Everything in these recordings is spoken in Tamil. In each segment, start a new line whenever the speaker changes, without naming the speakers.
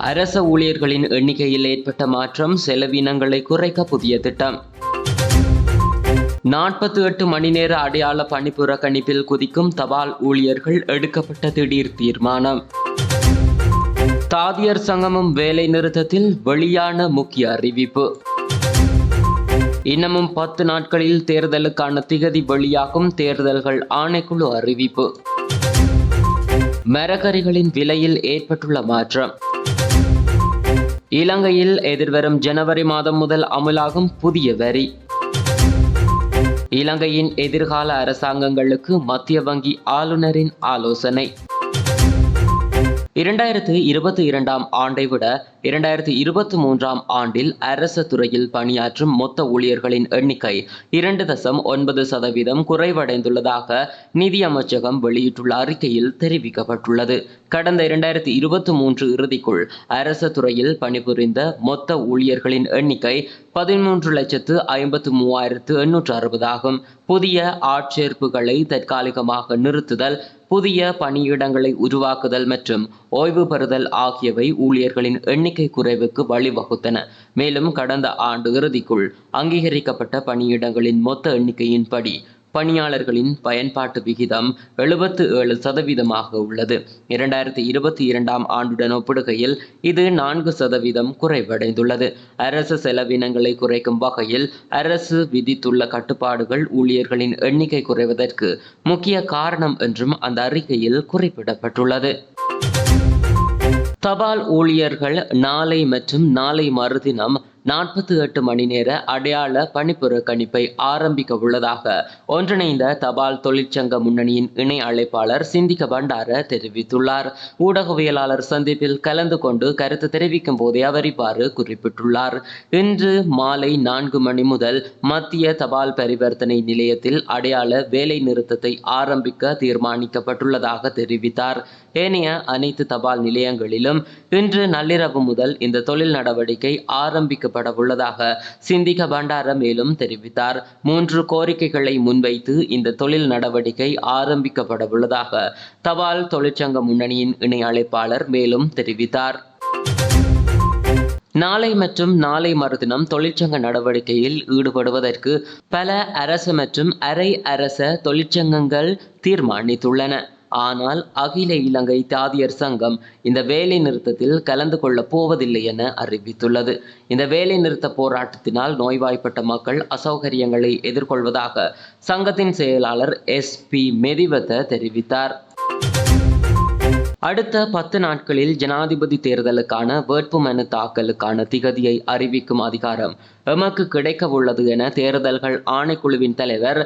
அரச ஊழியர்களின் எண்ணிக்கையில் ஏற்பட்ட மாற்றம் செலவினங்களை குறைக்க புதிய திட்டம். நாற்பத்தி எட்டு மணி நேர அடையாள பணி புறக்கணிப்பில் குதிக்கும் தபால் ஊழியர்கள் எடுக்கப்பட்ட திடீர் தீர்மானம். தாதியர் சங்கமும் வேலை நிறுத்தத்தில் வெளியான முக்கிய அறிவிப்பு. இன்னமும் பத்து நாட்களில் தேர்தலுக்கான திகதி வெளியாகும் தேர்தல்கள் ஆணைக்குழு அறிவிப்பு. மரக்கறிகளின் விலையில் ஏற்பட்டுள்ள மாற்றம். இலங்கையில் எதிர்வரும் ஜனவரி மாதம் முதல் அமலாகும் புதிய வரி. இலங்கையின் எதிர்கால அரசாங்கங்களுக்கு மத்திய வங்கி ஆளுநரின் ஆலோசனை. இரண்டாயிரத்து இருபத்தி இரண்டாம் ஆண்டை விட இரண்டாயிரத்தி இருபத்தி மூன்றாம் ஆண்டில் அரசு துறையில் பணியாற்றும் மொத்த ஊழியர்களின் எண்ணிக்கை இரண்டு தசம் ஒன்பது சதவீதம் குறைவடைந்துள்ளதாக நிதி அமைச்சகம் வெளியிட்டுள்ள அறிக்கையில் தெரிவிக்கப்பட்டுள்ளது. கடந்த இரண்டாயிரத்தி இருபத்தி மூன்று இறுதிக்குள் அரசு துறையில் பணிபுரிந்த மொத்த ஊழியர்களின் எண்ணிக்கை பதிமூன்று லட்சத்து ஐம்பத்து மூவாயிரத்து எண்ணூற்று அறுபதாகும் புதிய ஆட்சேர்ப்புகளை தற்காலிகமாக நிறுத்துதல் புதிய பணியிடங்களை உருவாக்குதல் மற்றும் ஓய்வு பெறுதல் ஆகியவை ஊழியர்களின் எண்ணிக்கை குறைவுக்கு வழிவகுத்தன. மேலும் கடந்த ஆண்டு இறுதிக்குள் அங்கீகரிக்கப்பட்ட பணியிடங்களின் மொத்த எண்ணிக்கையின்படி பணியாளர்களின் பயன்பாட்டு விகிதம் எழுபத்து ஏழு சதவீதமாக உள்ளது. இரண்டாயிரத்தி இருபத்தி இரண்டாம் ஆண்டுடன் ஒப்பிடுகையில் இது நான்கு சதவீதம் குறைவடைந்துள்ளது. அரசு செலவினங்களை குறைக்கும் வகையில் அரசு விதித்துள்ள கட்டுப்பாடுகள் ஊழியர்களின் எண்ணிக்கை குறைவதற்கு முக்கிய காரணம் என்றும் அந்த அறிக்கையில் குறிப்பிடப்பட்டுள்ளது. தபால் ஊழியர்கள் நாளை மற்றும் நாளை மறுதினம் நாற்பத்தி எட்டு மணி நேர அடையாள பணிப்புறக்கணிப்பை ஆரம்பிக்க உள்ளதாக ஒன்றிணைந்த தபால் தொழிற்சங்க முன்னணியின் இணை அழைப்பாளர் சிந்திக்க பண்டார தெரிவித்துள்ளார். ஊடகவியலாளர் சந்திப்பில் கலந்து கொண்டு கருத்து தெரிவிக்கும் போதே அவர் இவ்வாறு குறிப்பிட்டுள்ளார். இன்று மாலை நான்கு மணி முதல் மத்திய தபால் பரிவர்த்தனை நிலையத்தில் அடையாள வேலை நிறுத்தத்தை ஆரம்பிக்க தீர்மானிக்கப்பட்டுள்ளதாக தெரிவித்தார். ஏனைய அனைத்து தபால் நிலையங்களிலும் இன்று நள்ளிரவு முதல் இந்த தொழில் நடவடிக்கை ஆரம்பிக்கப்பட உள்ளதாக சிந்திக பண்டார மேலும் தெரிவித்தார். மூன்று கோரிக்கைகளை முன்வைத்து இந்த தொழில் நடவடிக்கை ஆரம்பிக்கப்பட உள்ளதாக தபால் தொழிற்சங்க முன்னணியின் இணை அழைப்பாளர் மேலும் தெரிவித்தார். நாளை மற்றும் நாளை மறுதினம் தொழிற்சங்க நடவடிக்கையில் ஈடுபடுவதற்கு பல அரசு மற்றும் அரை அரச தொழிற்சங்கங்கள் தீர்மானித்துள்ளன. ஆனால் அகில இலங்கை தாதியர் சங்கம் இந்த வேலை நிறுத்தத்தில் கலந்து கொள்ளப் போவதில்லை என அறிவித்துள்ளது. இந்த வேலை நிறுத்த போராட்டத்தினால் நோய்வாய்ப்பட்ட மக்கள் அசௌகரியங்களை எதிர்கொள்வதாக சங்கத்தின் செயலாளர் எஸ் பி மெதிவத்த தெரிவித்தார். அடுத்த பத்து நாட்களில் ஜனாதிபதி தேர்தலுக்கான வேட்புமனு தாக்கலுக்கான திகதியை அறிவிக்கும் அதிகாரம் எமக்கு கிடைக்க உள்ளது என தேர்தல்கள் ஆணைக்குழுவின் தலைவர்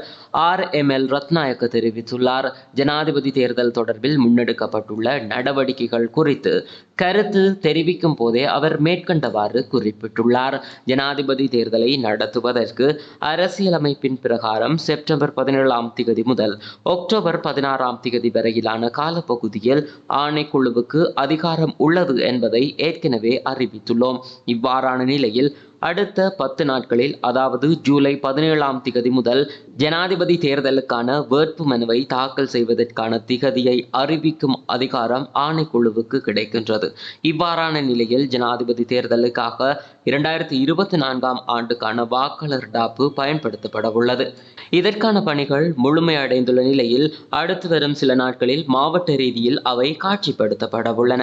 ஆர். எம். எல். ரத்நாயக்க தெரிவித்துள்ளார். ஜனாதிபதி தேர்தல் தொடர்பில் முன்னெடுக்கப்பட்டுள்ள நடவடிக்கைகள் குறித்து கருத்து தெரிவிக்கும் போதே அவர் மேற்கண்டவாறு குறிப்பிட்டுள்ளார். ஜனாதிபதி தேர்தலை நடத்துவதற்கு அரசியலமைப்பின் பிரகாரம் செப்டம்பர் பதினேழாம் திகதி முதல் அக்டோபர் பதினாறாம் திகதி வரையிலான காலப்பகுதியில் ஆணைக்குழுவுக்கு அதிகாரம் உள்ளது என்பதை ஏற்கனவே அறிவித்துள்ளோம். இவ்வாறான நிலையில் அடுத்த பத்து நாட்களில் அதாவது ஜூலை பதினேழாம் திகதி முதல் ஜனாதிபதி தேர்தலுக்கான வேட்பு மனுவை தாக்கல் செய்வதற்கான திகதியை அறிவிக்கும் அதிகாரம் ஆணைக்குழுவுக்கு கிடைக்கின்றது. இவ்வாறான நிலையில் ஜனாதிபதி தேர்தலுக்காக இரண்டாயிரத்தி இருபத்தி நான்காம் ஆண்டுக்கான வாக்காளர் டாப்பு பயன்படுத்தப்பட உள்ளது. இதற்கான பணிகள் முழுமையடைந்துள்ள நிலையில் அடுத்து வரும் சில நாட்களில் மாவட்ட ரீதியில் அவை காட்சிப்படுத்தப்பட உள்ளன.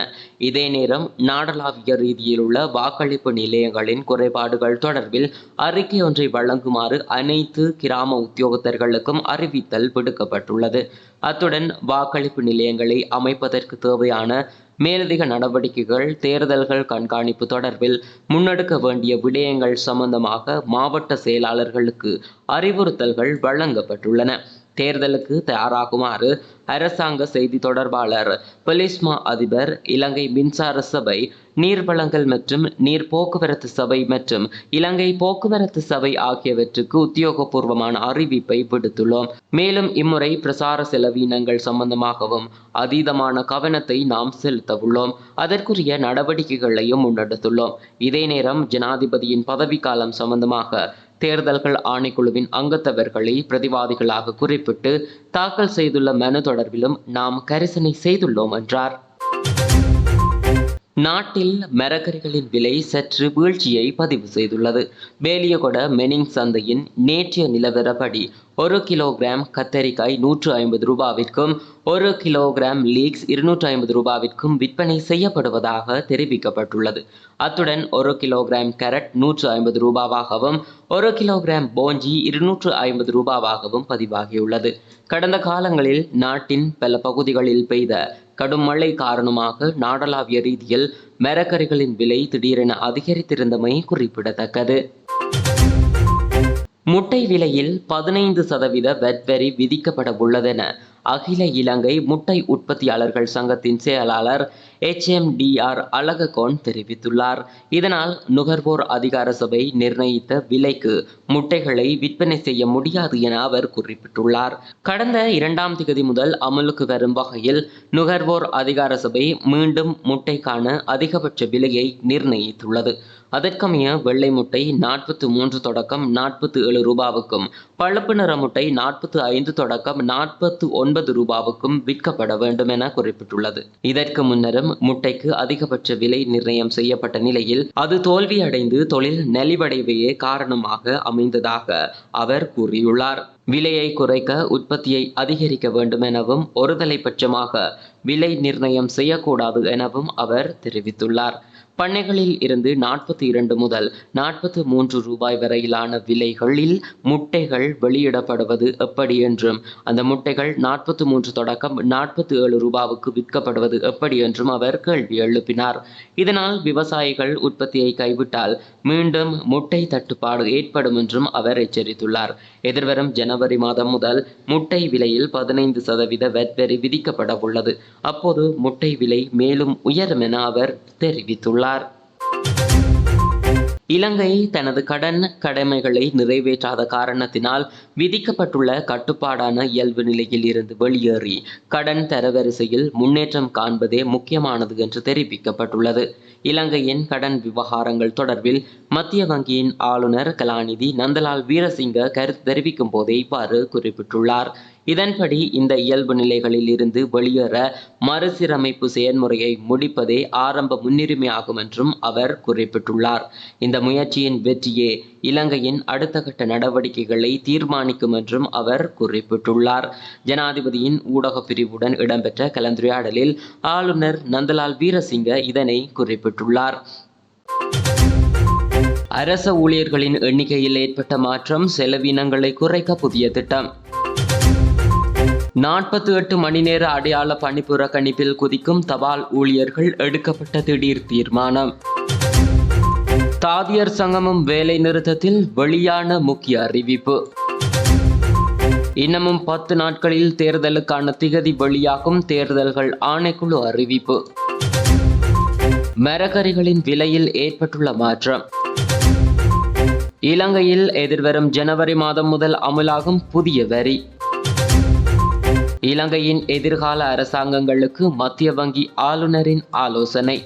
இதே நேரம் நாடளாவிய ரீதியில் உள்ள வாக்களிப்பு நிலையங்களின் குறைபாடு செயல்பாடுகள் தொடர்பில் அறிக்கை ஒன்றை வழங்குமாறு அனைத்து கிராம உத்தியோகத்தர்களுக்கும் அறிவித்தல் விடுக்கப்பட்டுள்ளது. அத்துடன் வாக்களிப்பு நிலையங்களை அமைப்பதற்கு தேவையான மேலதிக நடவடிக்கைகள் தேர்தல்கள் கண்காணிப்பு தொடர்பில் முன்னெடுக்க வேண்டிய விடயங்கள் சம்பந்தமாக மாவட்ட செயலாளர்களுக்கு அறிவுறுத்தல்கள் வழங்கப்பட்டுள்ளன. தேர்தலுக்கு தயாராகுமாறு அரசாங்க செய்தி தொடர்பாளர் பொலிஸ்மா அதிபர் இலங்கை மின்சார சபை நீர் வளங்கள் மற்றும் நீர் போக்குவரத்து சபை மற்றும் இலங்கை போக்குவரத்து சபை ஆகியவற்றுக்கு உத்தியோகபூர்வமான அறிவிப்பை விடுத்துள்ளோம். மேலும் இம்முறை பிரசார செலவீனங்கள் சம்பந்தமாகவும் அதீதமான கவனத்தை நாம் செலுத்த உள்ளோம் அதற்குரிய நடவடிக்கைகளையும் முன்னெடுத்துள்ளோம். இதே நேரம் ஜனாதிபதியின் பதவிக்காலம் சம்பந்தமாக தேர்தல்கள் ஆணைக்குழுவின் அங்கத்தவர்களை பிரதிவாதிகளாக குறிப்பிட்டு தாக்கல் செய்துள்ள மனு தொடர்பிலும் நாம் கரிசனை செய்துள்ளோம் என்றார். நாட்டில் மரக்கறிகளின் விலை சற்று வீழ்ச்சியை பதிவு செய்துள்ளது. வேலியகொட மெனிங் சந்தையின் நேற்றைய நிலவரப்படி ஒரு கிலோகிராம் கத்தரிக்காய் நூற்று ஐம்பது ரூபாவிற்கும் ஒரு கிலோகிராம் லீக்ஸ் இருநூற்று ஐம்பது ரூபாவிற்கும் விற்பனை செய்யப்படுவதாக தெரிவிக்கப்பட்டுள்ளது. அத்துடன் ஒரு கிலோகிராம் கேரட் நூற்று ஐம்பது ரூபாவாகவும் ஒரு கிலோகிராம் போஞ்சி இருநூற்று ஐம்பது ரூபாவாகவும் பதிவாகியுள்ளது. கடந்த காலங்களில் நாட்டின் பல பகுதிகளில் பெய்த கடும் மழை காரணமாக நாடளாவிய ரீதியில் மரக்கறிகளின் விலை திடீரென அதிகரித்திருந்தமை குறிப்பிடத்தக்கது. முட்டை விலையில் பதினைந்து சதவீத வெட் வரி விதிக்கப்பட உள்ளதென அகில இலங்கை முட்டை உற்பத்தியாளர்கள் சங்கத்தின் செயலாளர் எச்எம்டிஆர் அழககோன் தெரிவித்துள்ளார். இதனால் நுகர்வோர் அதிகார சபை நிர்ணயித்த விலைக்கு முட்டைகளை விற்பனை செய்ய முடியாது என அவர் குறிப்பிட்டுள்ளார். கடந்த இரண்டாம் திகதி முதல் அமலுக்கு வரும் வகையில் நுகர்வோர் அதிகார சபை மீண்டும் முட்டைக்கான அதிகபட்ச விலையை நிர்ணயித்துள்ளது. அதற்கமைய வெள்ளை முட்டை நாற்பத்து மூன்று தொடக்கம் நாற்பத்து ஏழு ரூபாவுக்கும் பழுப்பு நிற முட்டை நாற்பத்து ஐந்து தொடக்கம் நாற்பத்து ஒன்பது ரூபாவுக்கும் விற்கப்பட வேண்டும் என குறிப்பிட்டுள்ளது. இதற்கு முன்னரும் முட்டைக்கு அதிகபட்ச விலை நிர்ணயம் செய்யப்பட்ட நிலையில் அது தோல்வியடைந்து தொழில் நலிவடைவையே காரணமாக அமைந்ததாக அவர் கூறியுள்ளார். விலையை குறைக்க உற்பத்தியை அதிகரிக்க வேண்டும் எனவும் ஒருதலைபட்சமாக விலை நிர்ணயம் செய்யக்கூடாது எனவும் அவர் தெரிவித்துள்ளார். பண்ணைகளில் இருந்து நாற்பத்தி இரண்டு முதல் நாற்பத்தி மூன்று ரூபாய் வரையிலான விலைகளில் முட்டைகள் வெளியிடப்படுவது எப்படி என்றும் அந்த முட்டைகள் நாற்பத்தி மூன்று தொடக்கம் நாற்பத்தி ஏழு ரூபாவுக்கு விற்கப்படுவது எப்படி என்றும் அவர் கேள்வி எழுப்பினார். இதனால் விவசாயிகள் உற்பத்தியை கைவிட்டால் மீண்டும் முட்டை தட்டுப்பாடு ஏற்படும் என்றும் அவர் எச்சரித்துள்ளார். எதிர்வரும் ஜனவரி மாதம் முதல் முட்டை விலையில் பதினைந்து சதவீத வெட் வரி விதிக்கப்பட உள்ளது. அப்போது முட்டை விலை மேலும் உயரும் என அவர் தெரிவித்துள்ளார். இலங்கை தனது கடன் கடமைகளை நிறைவேற்றாத காரணத்தினால் விதிக்கப்பட்டுள்ள கட்டுப்பாடான இயல்பு நிலையில் இருந்து வெளியேறி கடன் தரவரிசையில் முன்னேற்றம் காண்பதே முக்கியமானது என்று தெரிவிக்கப்பட்டுள்ளது. இலங்கையின் கடன் விவகாரங்கள் தொடர்பில் மத்திய வங்கியின் ஆளுநர் கலாநிதி நந்தலால் வீரசிங்க கருத்து தெரிவிக்கும் போதே இவ்வாறு குறிப்பிட்டுள்ளார். இதன்படி இந்த இயல்பு நிலைகளில் இருந்து வெளியேற மறுசீரமைப்பு செயல்முறையை முடிப்பதே ஆரம்ப முன்னுரிமையாகும் என்றும் அவர் குறிப்பிட்டுள்ளார். இந்த முயற்சியின் வெற்றியே இலங்கையின் அடுத்த கட்ட நடவடிக்கைகளை தீர்மானிக்கும் என்றும் அவர் குறிப்பிட்டுள்ளார். ஜனாதிபதியின் ஊடக பிரிவுடன் இடம்பெற்ற கலந்துரையாடலில் ஆளுநர் நந்தலால் வீரசிங்க இதனை குறிப்பிட்டுள்ளார். அரச ஊழியர்களின் எண்ணிக்கையில் ஏற்பட்ட மாற்றம் செலவினங்களை குறைக்க புதிய திட்டம். நாற்பத்தி எட்டு மணி நேர அடையாள பணி புறக்கணிப்பில் குதிக்கும் தபால் ஊழியர்கள் எடுக்கப்பட்ட திடீர் தீர்மானம். தாதியர் சங்கமம் வேலை நிறுத்தத்தில் வெளியான முக்கிய அறிவிப்பு. இன்னமும் பத்து நாட்களில் தேர்தலுக்கான திகதி வெளியாகும் தேர்தல்கள் ஆணைக்குழு அறிவிப்பு. மரக்கறிகளின் விலையில் ஏற்பட்டுள்ள மாற்றம். இலங்கையில் எதிர்வரும் ஜனவரி மாதம் முதல் அமலாகும் புதிய வரி. இலங்கையின் எதிர்கால அரசாங்கங்களுக்கு மத்திய வங்கி ஆளுநரின் ஆலோசனை.